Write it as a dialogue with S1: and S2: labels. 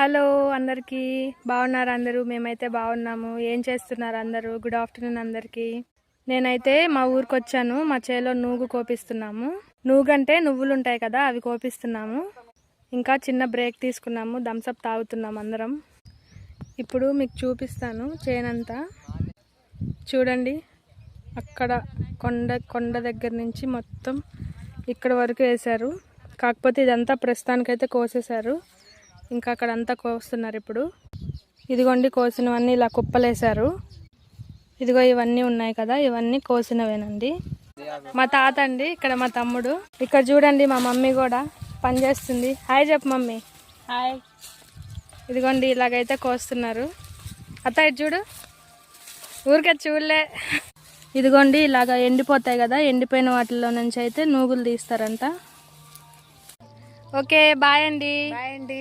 S1: Hello అందరికీ. బాగున్నారు అందరూ? మేమైతే బాగున్నాము. ఏం చేస్తున్నారు అందరూ? గుడ్ ఆఫ్టర్నూన్ అందరికీ. నేనైతే మా ఊరికి వచ్చాను మా చేలో నూగు కోపిస్తున్నాము. నూగంటే నువ్వులు ఉంటాయి కదా అవి కోపిస్తున్నాము. ఇంకా చిన్న బ్రేక్ తీసుకున్నాము. థమ్సప్ తాగుతున్నాం అందరం. ఇప్పుడు మీకు చూపిస్తాను చేనంతా. చూడండి. అక్కడ కొండ కొండ దగ్గర నుంచి మొత్తం ఇక్కడ వరకు వేశారు. కాకపోతే ఇదంతా ప్రస్తుతానికైతే కోసేశారు. ఇంకా అక్కడ అంతా కోస్తున్నారు ఇప్పుడు. ఇదిగోండి కోసినవన్నీ ఇలా కుప్పలేశారు. ఇదిగో ఇవన్నీ ఉన్నాయి కదా ఇవన్నీ కోసినవేనండి. మా తాత అండి ఇక్కడ మా తమ్ముడు. ఇక్కడ చూడండి మా మమ్మీ కూడా పని చేస్తుంది. హాయ్ చెప్పు మమ్మీ. హాయ్. ఇదిగోండి ఇలాగైతే కోస్తున్నారు. అత్త ఇటు చూడు. ఊరికే చూడలే. ఇదిగోండి ఇలాగ ఎండిపోతాయి కదా ఎండిపోయిన వాటిలో నుంచి అయితే నూగులు తీస్తారంట. ఓకే బాయ్ అండి.
S2: బాయ్ అండి.